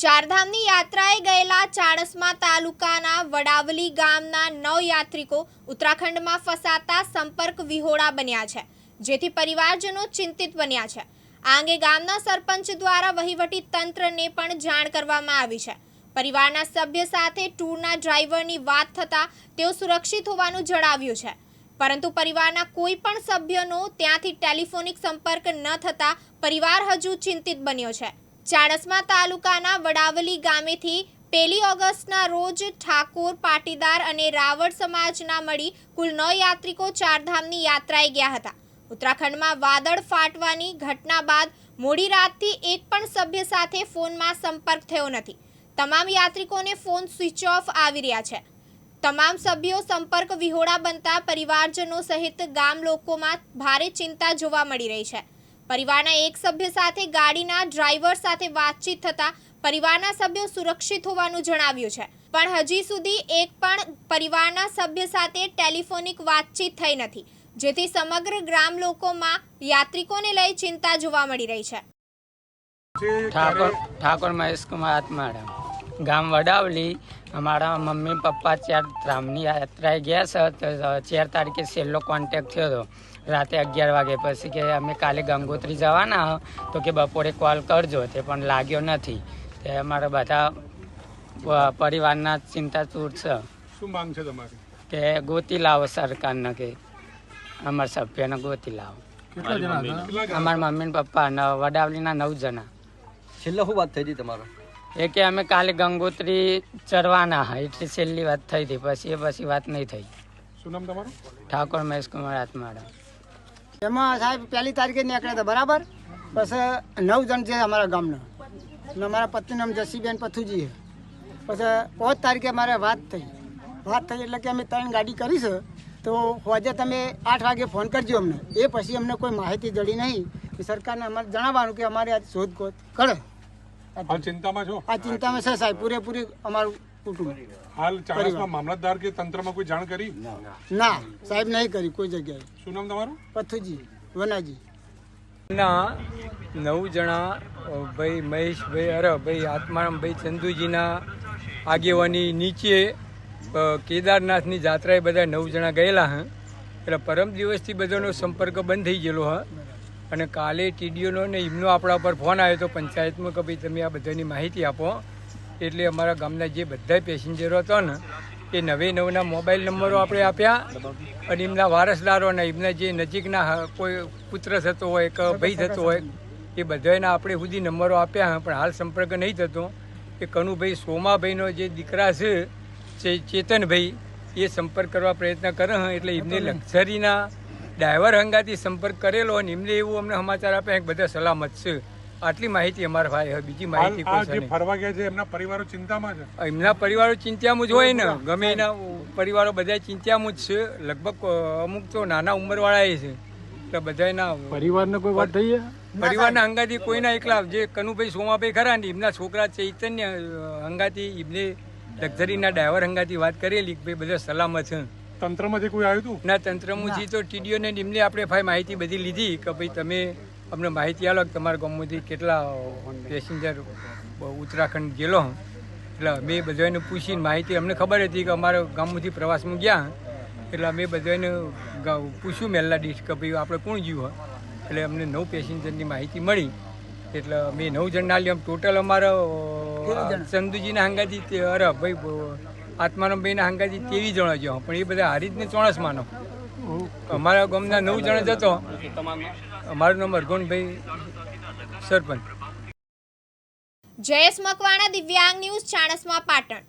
ચારધામની યાત્રાએ ગયેલા ચાણસ્મા તાલુકાના વડાવલી ગામના નવ યાત્રિકો ઉત્તરાખંડમાં ફસાતા સંપર્ક વિહોળા બન્યા છે, જેથી પરિવારજનો ચિંતિત બન્યા છે. આ અંગે ગામના સરપંચ દ્વારા વહીવટી તંત્રને પણ જાણ કરવામાં આવી છે. પરિવારના સભ્ય સાથે ટૂરના ડ્રાઈવરની વાત થતાં તેઓ સુરક્ષિત હોવાનું જણાવ્યું છે. પરંતુ પરિવારના કોઈ પણ સભ્યનો ત્યાંથી ટેલિફોનિક સંપર્ક ન થતાં પરિવાર હજુ ચિંતિત બન્યો છે. ચાણસ્મા તાલુકાના વડાવલી ગામેથી પહેલી ઓગસ્ટના રોજ ઠાકોર, પાટીદાર અને રાવળ સમાજના મળી કુલ નવ યાત્રિકો ચારધામની યાત્રાએ ગયા હતા. ઉત્તરાખંડમાં વાદળ ફાટવાની ઘટના બાદ મોડી રાતથી એક પણ સભ્ય સાથે ફોનમાં સંપર્ક થયો નથી. તમામ યાત્રિકોને ફોન સ્વિચ ઓફ આવી રહ્યા છે. તમામ સભ્યો સંપર્ક વિહોળા બનતા પરિવારજનો સહિત ગામ લોકોમાં ભારે ચિંતા જોવા મળી રહી છે. પરિવારના એક સભ્ય સાથે ગાડીના ડ્રાઈવર સાથે વાતચીત થતાં પરિવારના સભ્યો સુરક્ષિત હોવાનું જણાવ્યું છે. પણ હજી સુધી એક પણ પરિવારના સભ્ય સાથે ટેલિફોનિક વાતચીત થઈ નથી, જેથી સમગ્ર ગ્રામ લોકોમાં યાત્રિકોને લઈ ચિંતા જોવા મળી રહી છે. ઠાકોર ઠાકોર આત્માડા ગામ વડાવલી. અમારા મમ્મી પપ્પા ચાર ધામની યાત્રાએ ગયા છે ચાર તારીખે છેલ્લો કોન્ટેક્ટ થયો હતો. રાતે અગિયાર વાગે પછી કે અમે કાલે ગંગોત્રી જવાના હો, તો કે બપોરે કોલ કરજો તે પણ લાગ્યો નથી. તે અમારા બધા પરિવારના પરિવારના ચૂર છે. શું માંગ છે તમારી? કે ગોતી લાવો સરકારને કે અમારા સભ્યને ગોતી લાવો? અમારા મમ્મી ને પપ્પા ને વડાવલીના નવ જણા. છેલ્લે શું વાત થઈ હતી તમારો? એ કે અમે કાલે ગંગોત્રી ચરવાના હા એટલી છેલ્લી વાત થઈ હતી પછી એ પછી વાત નહીં થઈ. શું નામ તમારું? ઠાકોર મહેશ કુમાર આત્માડા એમાં સાહેબ પહેલી તારીખે નીકળ્યા હતા બરાબર? પછી નવ જણ છે અમારા ગામના. અને અમારા પતિનું નામ જસીબેન પથુજી છે પછી પાંચ તારીખે અમારે વાત થઈ. વાત થઈ એટલે કે અમે ત્રણ ગાડી કરી છે. તો હોજે તમે આઠ વાગે ફોન કરજો અમને. એ પછી અમને કોઈ માહિતી જડી નહીં. કે સરકારને અમારે જણાવવાનું કે અમારે આ શોધખોળ કરે. ચિંતામાં છો? આ ચિંતામાં છે સાહેબ. પૂરેપૂરી અમારું કુટુંબ હાલ ચાણસમાં મામલતદાર કે તંત્રમાં કોઈ જાણ કરી? ના સાહેબ નહીં કરી કોઈ જગ્યાએ. શું નામ તમારું? પથુજી વનાજી. ના નવ જણા ભાઈ મહેશભાઈ અરે ભાઈ આત્મારામભાઈ ચંદુજીના આગેવાની નીચે કેદારનાથની જાત્રાએ બધા નવ જણા ગયેલા હે. એટલે પરમ દિવસથી બધાનો સંપર્ક બંધ થઈ ગયેલો હા. અને કાલે ટીડીઓનો ને એમનો આપણા પર ફોન આવ્યો હતો પંચાયતમાં કે ભાઈ તમે આ બધાની માહિતી આપો. એટલે અમારા ગામના જે બધા પેસેન્જરો હતા ને એ નવે નવના મોબાઈલ નંબરો આપણે આપ્યા અને એમના વારસદારોને એમના જે નજીકના કોઈ પુત્ર થતો હોય કે ભાઈ થતો હોય એ બધાના આપણે સુધી નંબરો આપ્યા પણ હાલ સંપર્ક નહીં થતો. એ કનુભાઈ સોમાભાઈનો જે દીકરા છે જે ચેતનભાઈ એ સંપર્ક કરવા પ્રયત્ન કરે હે એટલે એમને લક્ઝરીના ડ્રાઈવર હંગાથી સંપર્ક કરેલો અને એમને એવું અમને સમાચાર આપ્યા કે બધા સલામત છે. આટલી માહિતી અમારા ભાઈ હવે બીજી માહિતી આ જે ફરવા ગયા છે એમના પરિવારો ચિંતામાં છે? એમના પરિવારો ચિંતામાં જ હોય ને. ગમે એના પરિવારો બધા ચિંતામાં જ છે. લગભગ અમુક તો નાના ઉંમરવાળા એ છે. એટલે બધાના પરિવારને કોઈ વાત થઈ પરિવારના હંગાથી કોઈના એકલા. જે કનુભાઈ સોમાભાઈ ખરા ને એમના છોકરા ચૈતન્ય હંગાથી એમને લક્ઝરીના ડ્રાઈવર હંગાથી વાત કરેલી કે ભાઈ બધા સલામત છે. તંત્રમાંથી કોઈ આવ્યું હતું ના તંત્રમુજી તો ટીડીઓને એમને આપણે ભાઈ માહિતી બધી લીધી કે ભાઈ તમે અમને માહિતી આલો કે તમારા ગામમાંથી કેટલા પેસેન્જર ઉત્તરાખંડ ગયેલો એટલે અમે બધાને પૂછીને માહિતી અમને ખબર હતી કે અમારા ગામમાંથી પ્રવાસમાં ગયા. એટલે અમે બધાને પૂછ્યું મેલ્લા ડીશ કે ભાઈ આપણે કોણ જીવ એટલે અમને નવ પેસેન્જરની માહિતી મળી. એટલે અમે નવ જણના ના લીધા ટોટલ અમારા ચંદુજીના હંગાથી અરે ભાઈ આત્માનંદભાઈના હંગાથી તેવી જણા જ્યાં. પણ એ બધા હારી હારીજને ચોણસ માનો. અમારા ગામના નવ જણ જ અમારું નામ અરગોનભાઈ સરપંચ. જયેશ મકવાણા દિવ્યાંગ ન્યૂઝ ચાણસમાં પાટણ.